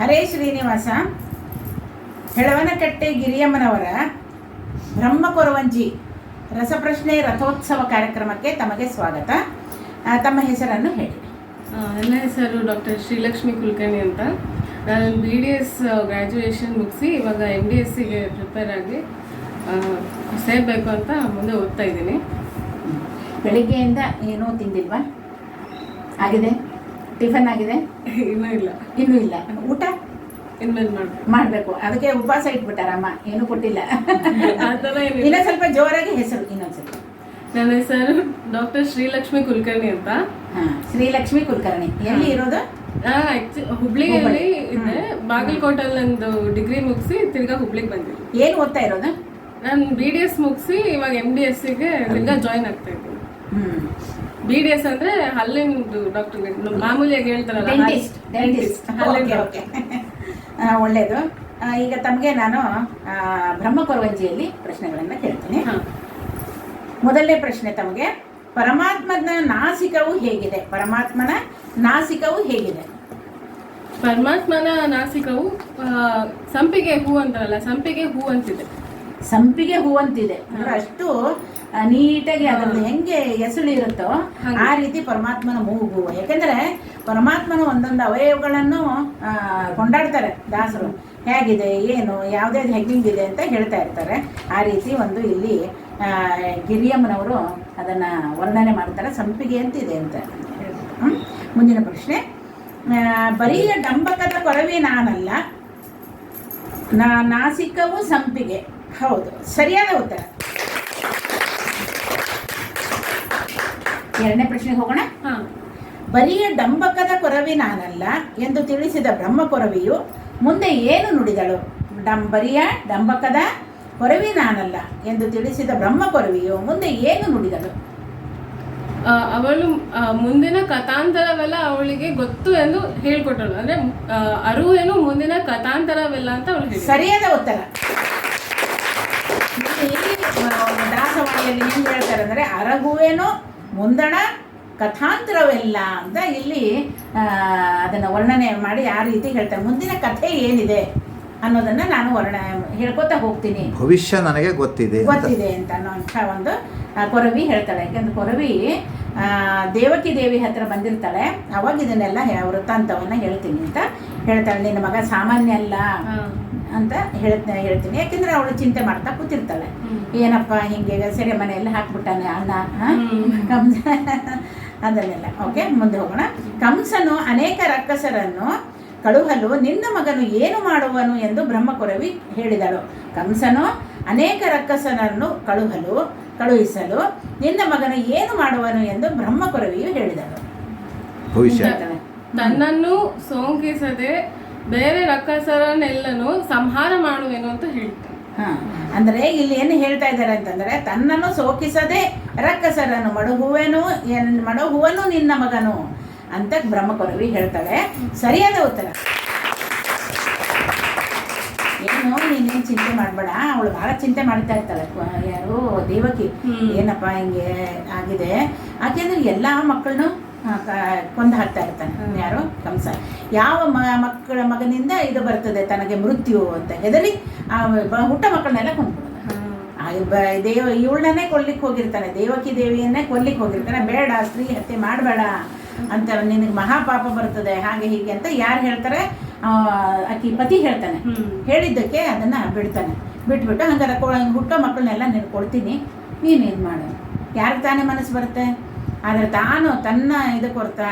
ಹರೇ ಶ್ರೀನಿವಾಸ. ಹೆಳವನಕಟ್ಟೆ ಗಿರಿಯಮ್ಮನವರ ಬ್ರಹ್ಮ ಕೊರವಂಜಿ ರಸಪ್ರಶ್ನೆ ರಥೋತ್ಸವ ಕಾರ್ಯಕ್ರಮಕ್ಕೆ ತಮಗೆ ಸ್ವಾಗತ. ತಮ್ಮ ಹೆಸರನ್ನು ಹೇಳಿ. ನನ್ನ ಹೆಸರು ಡಾಕ್ಟರ್ ಶ್ರೀಲಕ್ಷ್ಮಿ ಕುಲಕರ್ಣಿ ಅಂತ. ನಾನು ಬಿ ಡಿ ಎಸ್ ಗ್ರ್ಯಾಜುಯೇಷನ್ ಮುಗಿಸಿ ಇವಾಗ ಎಂ ಡಿ ಎಸ್ ಸಿಗೆ ಪ್ರಿಪೇರ್ ಆಗಿ ಸೇರಬೇಕು ಅಂತ ಮುಂದೆ ಓದ್ತಾ ಇದ್ದೀನಿ. ಬೆಳಿಗ್ಗೆಯಿಂದ ಏನೂ ತಿಂದಿಲ್ವಾ? ಆಗಿದೆ? ಟಿಫನ್ ಆಗಿದೆ? ಇನ್ನೂ ಇಲ್ಲ. ಇನ್ನೂ ಇಲ್ಲ. ಊಟ? ಮಾಡ್ಬೇಕು. ಅದಕ್ಕೆ ಉಪವಾಸ ಇಟ್ಬಿಟ್ಟಾರಮ್ಮ ಏನು ಕೊಟ್ಟಿಲ್ಲ. ಏನಿಲ್ಲ. ಸ್ವಲ್ಪ ಜೋರಾಗಿ ಹೆಸರು ಇನ್ನೊಂದ್ಸಲ. ನನ್ನ ಹೆಸರು ಡಾಕ್ಟರ್ ಶ್ರೀಲಕ್ಷ್ಮಿ ಕುಲಕರ್ಣಿ ಅಂತ. ಶ್ರೀಲಕ್ಷ್ಮಿ ಕುಲಕರ್ಣಿ. ಎಲ್ಲಿ ಇರೋದು? ಹುಬ್ಳಿಯಲ್ಲಿ ಇದೆ. ಬಾಗಲಕೋಟಲ್ಲಿ ನಂದು ಡಿಗ್ರಿ ಮುಗಿಸಿ ತಿರ್ಗಾ ಹುಬ್ಳಿಗೆ ಬಂದಿದ್ದೆ ಏನು ಓದ್ತಾ ಇರೋದು? ನಾನು ಬಿ ಡಿ ಎಸ್ ಮುಗಿಸಿ ಇವಾಗ ಎಂ ಡಿ ಎಸ್ ಸಿಗೆ ತಿರ್ಗಾ ಜಾಯ್ನ್ ಆಗ್ತಾ ಇದ್ದೀನಿ. ಬಿ ಡಿ ಎಸ್ ಅಂದ್ರೆ ಹಲ್ಲಿನ ಡಾಕ್ಟರ್ ಮಾಮೂಲಿಯಾಗಿ ಹೇಳ್ತಾರಲ್ಲ ಡೆಂಟಿಸ್ಟ್ ಡೆಂಟಿಸ್ಟ್ ಹಲ್ಲಿಂದು ಓಕೆ ಓಕೆ ಒಳ್ಳೆಯದು ಈಗ ತಮಗೆ ನಾನು ಆ, ಬ್ರಹ್ಮ ಕೊರವಂಜಿಯಲ್ಲಿ ಪ್ರಶ್ನೆಗಳನ್ನು ಕೇಳ್ತೀನಿ. ಮೊದಲನೇ ಪ್ರಶ್ನೆ ತಮಗೆ ಪರಮಾತ್ಮನ ನಾಸಿಕವು ಹೇಗಿದೆ? ಪರಮಾತ್ಮನ ನಾಸಿಕವು ಹೇಗಿದೆ? ಪರಮಾತ್ಮನ ನಾಸಿಕವು ಸಂಪಿಗೆ ಹೂ ಅಂತಾರಲ್ಲ ಸಂಪಿಗೆ ಹೂ ಅಂತಿದೆ. ಸಂಪಿಗೆ ಹೂವಂತಿದೆ. ಅಂದ್ರೆ ಅಷ್ಟು ನೀಟಾಗಿ ಅದ್ರದ್ದು ಹೆಂಗೆ ಎಸಳು ಇರುತ್ತೋ ಆ ರೀತಿ ಪರಮಾತ್ಮನ ಮೂಗು ಯಾಕೆಂದ್ರೆ ಪರಮಾತ್ಮನ ಒಂದೊಂದು ಅವಯವಗಳನ್ನು ಕೊಂಡಾಡ್ತಾರೆ ದಾಸರು. ಹೇಗಿದೆ ಏನು ಯಾವುದೇ ಹೆಗ್ಗಿಂಗಿದೆ ಅಂತ ಹೇಳ್ತಾ ಇರ್ತಾರೆ. ಆ ರೀತಿ ಒಂದು ಇಲ್ಲಿ ಗಿರಿಯಮ್ಮನವರು ಅದನ್ನ ವರ್ಣನೆ ಮಾಡ್ತಾರೆ. ಸಂಪಿಗೆ ಅಂತಿದೆ ಅಂತ? ಮುಂದಿನ ಪ್ರಶ್ನೆ. ಬರೀ ಬರಿಯ ಡಂಬಕದ ಕೊರವೇ ನಾನಲ್ಲ. ನಾ ನಾಸಿಕವು ಸಂಪಿಗೆ. ಹೌದು. ಸರಿಯಾದ ಉತ್ತರ. ಎರಡನೇ ಪ್ರಶ್ನೆಗೆ ಹೋಗೋಣ. ಹಾ. ಬರಿಯ ಡಂಬಕದ ಕೊರವಿ ನಾನಲ್ಲ ಎಂದು ತಿಳಿಸಿದ ಬ್ರಹ್ಮ ಕೊರವಿಯು ಮುಂದೆ ಏನು ನುಡಿದಳು? ಡಂ ಬರಿಯ ಡಂಬಕದ ಕೊರವಿ ನಾನಲ್ಲ ಎಂದು ತಿಳಿಸಿದ ಬ್ರಹ್ಮ ಕೊರವಿಯು ಮುಂದೆ ಏನು ನುಡಿದಳು? ಅವಳು ಮುಂದಿನ ಕಥಾಂತರವೆಲ್ಲ ಅವಳಿಗೆ ಗೊತ್ತು ಎಂದು ಹೇಳ್ಕೊಟ್ಟಳು. ಅಂದ್ರೆ ಅರುವೇನು ಮುಂದಿನ ಕಥಾಂತರವೆಲ್ಲ ಅಂತ ಅವಳು ಸರಿಯಾದ ಉತ್ತರ. ದಾಸವಾಣಿಯಲ್ಲಿ ಏನು ಹೇಳ್ತಾರೆ ಅಂದರೆ ಅರಗುವೇನೋ ಮುಂದಣ ಕಥಾಂತರವೆಲ್ಲ ಅಂತ ಇಲ್ಲಿ ಅದನ್ನು ವರ್ಣನೆ ಮಾಡಿ ಆ ರೀತಿ ಹೇಳ್ತಾರೆ. ಮುಂದಿನ ಕಥೆ ಏನಿದೆ ಅನ್ನೋದನ್ನ ನಾನು ವರ್ಣ ಹೇಳ್ಕೊತಾ ಹೋಗ್ತೀನಿ. ಭವಿಷ್ಯ ನನಗೆ ಗೊತ್ತಿದೆ ಅಂತ. ಗೊತ್ತಿದೆ ಅಂತ ಅನ್ನೋಂಥ ಒಂದು ಕೊರವಿ ಹೇಳ್ತಾಳೆ. ಯಾಕಂದ್ರೆ ಕೊರವಿ ದೇವಕಿ ದೇವಿ ಹತ್ರ ಬಂದಿರ್ತಾಳೆ. ಅವಾಗ ಇದನ್ನೆಲ್ಲ ವೃತ್ತಾಂತವನ್ನು ಹೇಳ್ತೀನಿ ಅಂತ ಹೇಳ್ತಾಳೆ. ನಿನ್ನ ಮಗ ಸಾಮಾನ್ಯ ಅಲ್ಲ. ಅಂತ ಹೇಳ್ತ ಹೇಳ್ತೀನಿ. ಯಾಕೆಂದ್ರೆ ಅವಳು ಚಿಂತೆ ಮಾಡ್ತಾ ಕೂತಿರ್ತಾಳೆ. ಏನಪ್ಪ ಹಿಂಗೆ ಸೆರೆ ಮನೆಯಲ್ಲಿ ಹಾಕ್ಬಿಟ್ಟಾನೆ ಅಣ್ಣ? ಕಂಸ ಅದನ್ನೆಲ್ಲ. ಓಕೆ ಮುಂದೆ ಹೋಗೋಣ. ಕಂಸನು ಅನೇಕ ರಕ್ಕಸರನ್ನು ಕಳುಹಲು ನಿನ್ನ ಮಗನು ಏನು ಮಾಡುವನು ಎಂದು ಬ್ರಹ್ಮಕುರವಿ ಹೇಳಿದಳು. ಕಂಸನು ಅನೇಕ ರಕ್ಕಸರನ್ನು ಕಳುಹಲು ಕಳುಹಿಸಲು ನಿನ್ನ ಮಗನು ಏನು ಮಾಡುವನು ಎಂದು ಬ್ರಹ್ಮಕುರವಿಯು ಹೇಳಿದಳು. ನನ್ನನ್ನು ತನ್ನನ್ನು ಸೋಂಕಿಸದೆ ಬೇರೆ ರಕ್ಕಸರನ್ನೆಲ್ಲನೂ ಸಂಹಾರ ಮಾಡುವೆನು ಅಂತ ಹೇಳ್ತಾನೆ ಹಾಂ ಅಂದ್ರೆ ಇಲ್ಲಿ ಏನು ಹೇಳ್ತಾ ಇದ್ದಾರೆ ಅಂತಂದ್ರೆ ತನ್ನನ್ನು ಸೋಕಿಸದೆ ರಕ್ಕಸರನ್ನು ಮಡಗುವೆನು ಮಡಗುವನು ನಿನ್ನ ಮಗನು ಅಂತ ಬ್ರಹ್ಮಕೊರವಿ ಹೇಳ್ತಾಳೆ. ಸರಿಯಾದ ಉತ್ತರ. ಏನು ನೀನೇನು ಚಿಂತೆ ಮಾಡಬೇಡ. ಅವಳು ಬಹಳ ಚಿಂತೆ ಮಾಡ್ತಾ ಇರ್ತಾಳೆ. ಯಾರು ದೇವಕಿ. ಏನಪ್ಪ ಹಿಂಗೆ ಆಗಿದೆ. ಯಾಕೆಂದ್ರೆ ಎಲ್ಲ ಮಕ್ಕಳನ್ನು ಕೊಂದು ಹಾಕ್ತಾ ಇರ್ತಾನೆ. ಯಾರು? ಕಂಸ. ಯಾವ ಮಕ್ಕಳ ಮಗನಿಂದ ಇದು ಬರ್ತದೆ ತನಗೆ ಮೃತ್ಯು ಅಂತ ಹೆದರಿ ಆ ಹುಟ್ಟ ಮಕ್ಕಳನ್ನೆಲ್ಲ ಬ- ದೇವ ಇವಳನ್ನೇ ಕೊಲ್ಲಿಕ್ಕೆ ಹೋಗಿರ್ತಾನೆ. ದೇವಕಿ ದೇವಿಯನ್ನೇ ಕೊಲ್ಲಿಕ್ಕೆ ಹೋಗಿರ್ತಾನೆ. ಬೇಡ ಸ್ತ್ರೀ ಹತ್ಯೆ ಮಾಡಬೇಡ ಅಂತ ನಿನಗೆ ಮಹಾಪಾಪ ಬರ್ತದೆ ಹಾಗೆ ಹೀಗೆ ಅಂತ ಯಾರು ಹೇಳ್ತಾರೆ? ಅಕ್ಕಿ ಆಕಿ ಪತಿ ಹೇಳ್ತಾನೆ. ಹೇಳಿದ್ದಕ್ಕೆ ಅದನ್ನ ಬಿಡ್ತಾನೆ. ಬಿಟ್ಬಿಟ್ಟು ಹಂಗಾರೆ ಹುಟ್ಟೋ ಮಕ್ಕಳನ್ನೆಲ್ಲ ನೀನು ಕೊಡ್ತೀನಿ ನೀನು ಇದು ಮಾಡು. ಯಾರಿಗೆ ತಾನೇ ಮನಸ್ಸು ಬರುತ್ತೆ? ಆದರೆ ತಾನು ತನ್ನ ಇದು ಕೊಡ್ತಾ,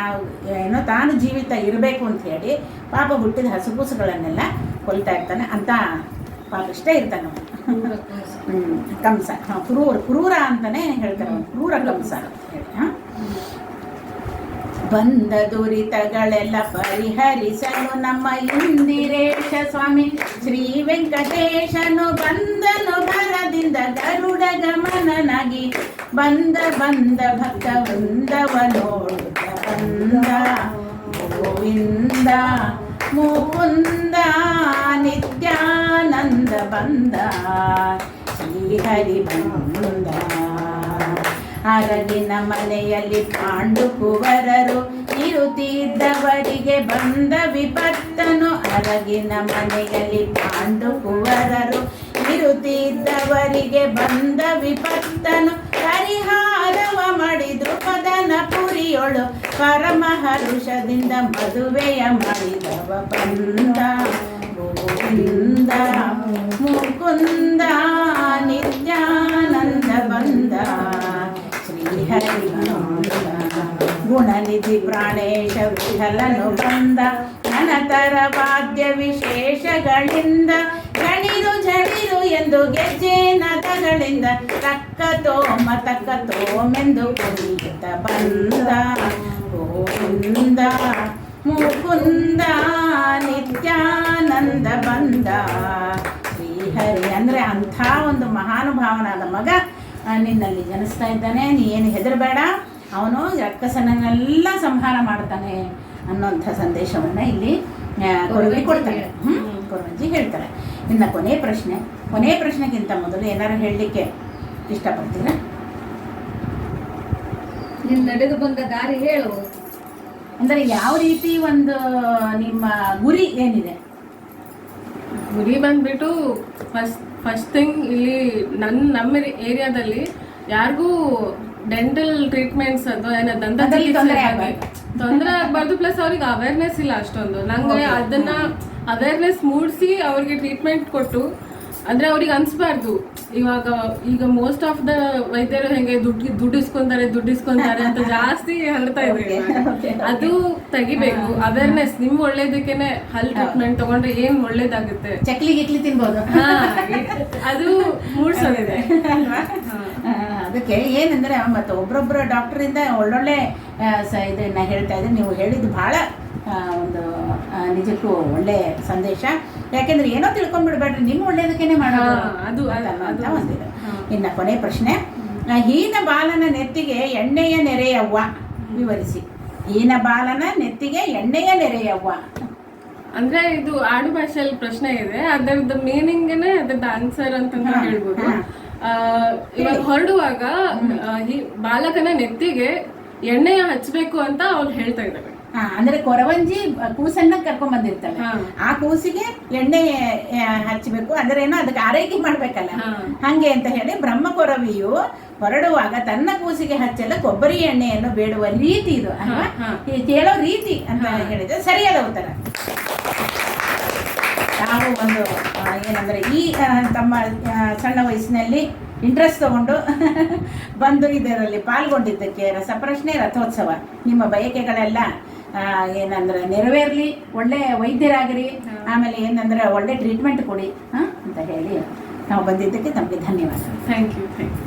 ಏನೋ ತಾನು ಜೀವಿತ ಇರಬೇಕು ಅಂತ ಹೇಳಿ ಪಾಪ ಹುಟ್ಟಿದ ಹಸುಗೂಸುಗಳನ್ನೆಲ್ಲ ಕೊಲ್ತಾ ಇರ್ತಾನೆ. ಅಂತ ಪಾಪ ಇಷ್ಟೇ ಇರ್ತಾನೆ ಕಂಸ. ಹಾಂ, ಕ್ರೂರ ಕ್ರೂರ ಅಂತಾನೆ ಹೇಳ್ತಾರೆ. ಕ್ರೂರ ಕಂಸ. ಅಂತ ಹೇಳಿ ಬಂದ ದುರಿತಗಳೆಲ್ಲ ಪರಿಹರಿಸಲು ನಮ್ಮ ಇಂದಿರೇಶ ಸ್ವಾಮಿ ಶ್ರೀ ವೆಂಕಟೇಶನು ಬಂದನು ಬರದಿಂದ ಗರುಡ ಗಮನನಾಗಿ. ಬಂದ ಬಂದ ಭಕ್ತ ವೃಂದವ ನೋಡುತ್ತ ಬಂದ. ಗೋವಿಂದ, ಮುಕುಂದ, ನಿತ್ಯಾನಂದ ಬಂದ. ಶ್ರೀಹರಿ ಬಂದ. ಅರಗಿನ ಮನೆಯಲ್ಲಿ ಪಾಂಡು ಕುವರರು ಇರುತ್ತಿದ್ದವರಿಗೆ ಬಂದ ವಿಪತ್ತನು. ಅರಗಿನ ಮನೆಯಲ್ಲಿ ಪಾಂಡು ಕುವರರು ಇರುತ್ತಿದ್ದವರಿಗೆ ಬಂದ ವಿಪತ್ತನು. ಪರಿಹಾರವ ಮಾಡಿ ದ್ರುಪದನ ಪುರಿಯೊಳು ಪರಮಹರುಷದಿಂದ ಮದುವೆಯ ಮಾಡಿದವ ಬಂದ. ಗೋವಿಂದ, ಮುಕುಂದ, ನಿತ್ಯಾನಂದ ಬಂದ. ಶ್ರೀಹರಿ ಗುಣನಿಧಿ ಪ್ರಾಣೇಶ ವಿಠಲನು ಬಂದ. ಅನತರ ವಾದ್ಯ ವಿಶೇಷಗಳಿಂದ ಗಣಿರು ಜಣಿರು ಎಂದು ಗೆಜ್ಜೆ ನದಗಳಿಂದ ತಕ್ಕ ತೋಮ, ತಕ್ಕ ತೋಮೆಂದು ಕುಡಿಯುತ್ತ ಬಂದ. ಗೋವಿಂದ, ಮುಕುಂದ, ನಿತ್ಯಾನಂದ ಬಂದ. ಶ್ರೀಹರಿ ಅಂದರೆ ಅಂಥ ಒಂದು ಮಹಾನುಭಾವನಾದ ಮಗ. ನಿನ್ನಲ್ಲಿ ಜನಿಸ್ತಾ ಇದ್ದಾನೆ. ನೀ ಏನು ಹೆದರಬೇಡ. ಅವನು ರಕ್ಕಸನನ್ನೆಲ್ಲ ಸಂಹಾರ ಮಾಡ್ತಾನೆ ಅನ್ನೋಂಥ ಸಂದೇಶವನ್ನು ಇಲ್ಲಿ ಕೊಡ್ತಾರೆ ಹ್ಮ್ ಕೊರವಂಜಿ ಹೇಳ್ತಾರೆ. ಇನ್ನು ಕೊನೆ ಪ್ರಶ್ನೆ ಕೊನೆ ಪ್ರಶ್ನೆಗಿಂತ ಮೊದಲು ಏನಾರು ಹೇಳಲಿಕ್ಕೆ ಇಷ್ಟಪಡ್ತೀರಾ? ನಿಮ್ಮ ನಡೆದು ಬಂದ ದಾರಿ ಹೇಳು. ಅಂದರೆ ಯಾವ ರೀತಿ ಒಂದು ನಿಮ್ಮ ಗುರಿ ಏನಿದೆ? ಗುರಿ ಬಂದ್ಬಿಟ್ಟು ಫಸ್ಟ್ ಫಸ್ಟ್ ಥಿಂಗ್ ಇಲ್ಲಿ ನನ್ನ ನಮ್ಮ ಏರಿಯಾದಲ್ಲಿ ಯಾರಿಗೂ ಡೆಂಟಲ್ ಟ್ರೀಟ್ಮೆಂಟ್ಸ್ ಅದು ಏನೋ ದಂತ ತೊಂದ್ರೆ ಆಗ್ಬಾರ್ದು. ಪ್ಲಸ್ ಅವ್ರಿಗೆ ಅವೇರ್ನೆಸ್ ಇಲ್ಲ ಅಷ್ಟೊಂದು. ನಂಗೆ ಅದನ್ನ ಅವೇರ್ನೆಸ್ ಮೂಡಿಸಿ ಅವ್ರಿಗೆ ಟ್ರೀಟ್ಮೆಂಟ್ ಕೊಟ್ಟು ಅಂದ್ರೆ ಅವ್ರಿಗೆ ಅನ್ಸ್ಬಾರ್ದು. ಇವಾಗ ಈಗ ಮೋಸ್ಟ್ ಆಫ್ ದ ವೈದ್ಯರು ಹೆಂಗೆ ದುಡ್ಡು ದುಡ್ಡು ಇಸ್ಕೊಂತಾರೆ ದುಡ್ಡು ಇಸ್ಕೊಂತಾರೆ ಅಂತ ಜಾಸ್ತಿ ಹೇಳ್ತಾ okay. ಅದು ತೆಗಿಬೇಕು. ಅವೇರ್ನೆಸ್ ನಿಮ್ ಒಳ್ಳೇದಕ್ಕೇನೆ ಹಲ್ ಟ್ರೀಟ್ಮೆಂಟ್ ತಗೊಂಡ್ರೆ ಏನ್ ಒಳ್ಳೇದಾಗುತ್ತೆ? ಚಕ್ಲಿ ಗಿಕ್ಲಿ ತಿನ್ಬೋದು. ಅದು ಮೂಡ್ಸೋದಿದೆ. ಅದಕ್ಕೆ ಏನಂದ್ರೆ ಮತ್ತು ಒಬ್ರೊಬ್ಬರು ಡಾಕ್ಟ್ರಿಂದ ಒಳ್ಳೊಳ್ಳೆ ಸ ಇದನ್ನು ಹೇಳ್ತಾ ಇದ್ದೀನಿ ನೀವು ಹೇಳಿದ್ದು ಭಾಳ ಒಂದು ನಿಜಕ್ಕೂ ಒಳ್ಳೆ ಸಂದೇಶ. ಯಾಕೆಂದ್ರೆ ಏನೋ ತಿಳ್ಕೊಂಡ್ಬಿಡ್ಬೇಡ್ರಿ ನಿಮ್ಮ ಒಳ್ಳೇದಕ್ಕೇನೆ ಮಾಡೋದು ಅದು- ಅಲ್ಲ ಅಂತ ಒಂದಿದೆ. ಇನ್ನ ಕೊನೆ ಪ್ರಶ್ನೆ. ಹೀನ ಬಾಲನ ನೆತ್ತಿಗೆ ಎಣ್ಣೆಯ ನೆರೆಯವ್ವ. ವಿವರಿಸಿ. ಹೀನ ಬಾಲನ ನೆತ್ತಿಗೆ ಎಣ್ಣೆಯ ನೆರೆಯವ್ವ. ಅಂದ್ರೆ ಇದು ಆಡು ಭಾಷೆಯಲ್ಲಿ ಪ್ರಶ್ನೆ ಇದೆ. ಅದರದ್ದು ಮೀನಿಂಗ್ನೇ ಅದ್ರದ್ದು ಆನ್ಸರ್ ಅಂತ ಹೇಳ್ಬೋದು. ಇವಾಗ ಹೊರಡುವಾಗ ಬಾಲಕನ ನೆತ್ತಿಗೆ ಎಣ್ಣೆಯ ಹಚ್ಬೇಕು ಅಂತ ಅವ್ರು ಹೇಳ್ತಾ ಇದ್ದಾರೆ ಹಾ, ಅಂದ್ರೆ ಕೊರವಂಜಿ ಕೂಸನ್ನ ಕರ್ಕೊಂಡ್ ಬಂದಿರ್ತಾಳೆ. ಆ ಕೂಸಿಗೆ ಎಣ್ಣೆ ಹಚ್ಚಬೇಕು ಅಂದ್ರೆ ಏನೋ ಅದಕ್ಕೆ ಆರೈಕೆ ಮಾಡ್ಬೇಕಲ್ಲ. ಹಂಗೆ ಅಂತ ಹೇಳಿ ಬ್ರಹ್ಮ ಕೊರವಿಯು ಹೊರಡುವಾಗ ತನ್ನ ಕೂಸಿಗೆ ಹಚ್ಚಲು ಕೊಬ್ಬರಿ ಎಣ್ಣೆಯನ್ನು ಬೇಡುವ ರೀತಿ ಇದು ಅಲ್ವಾ? ಕೇಳೋ ರೀತಿ ಅಂತ ಹೇಳಿದ್ರೆ ಸರಿಯಾದ ಉತ್ತರ. ನಾವು ಒಂದು ಏನಂದರೆ ಈ ತಮ್ಮ ಸಣ್ಣ ವಯಸ್ಸಿನಲ್ಲಿ ಇಂಟ್ರೆಸ್ಟ್ ತಗೊಂಡು ಬಂದು ಇದರಲ್ಲಿ ಪಾಲ್ಗೊಂಡಿದ್ದಕ್ಕೆ ರಸಪ್ರಶ್ನೆ ರಥೋತ್ಸವ. ನಿಮ್ಮ ಬಯಕೆಗಳೆಲ್ಲ ಏನಂದ್ರೆ ನೆರವೇರಲಿ ಒಳ್ಳೆ ವೈದ್ಯರಾಗಿರಿ ಆಮೇಲೆ ಏನಂದ್ರೆ ಒಳ್ಳೆ ಟ್ರೀಟ್ಮೆಂಟ್ ಕೊಡಿ ಹಾ, ಅಂತ ಹೇಳಿ ನಾವು ಬಂದಿದ್ದಕ್ಕೆ ತಮಗೆ ಧನ್ಯವಾದ. Thank you thank you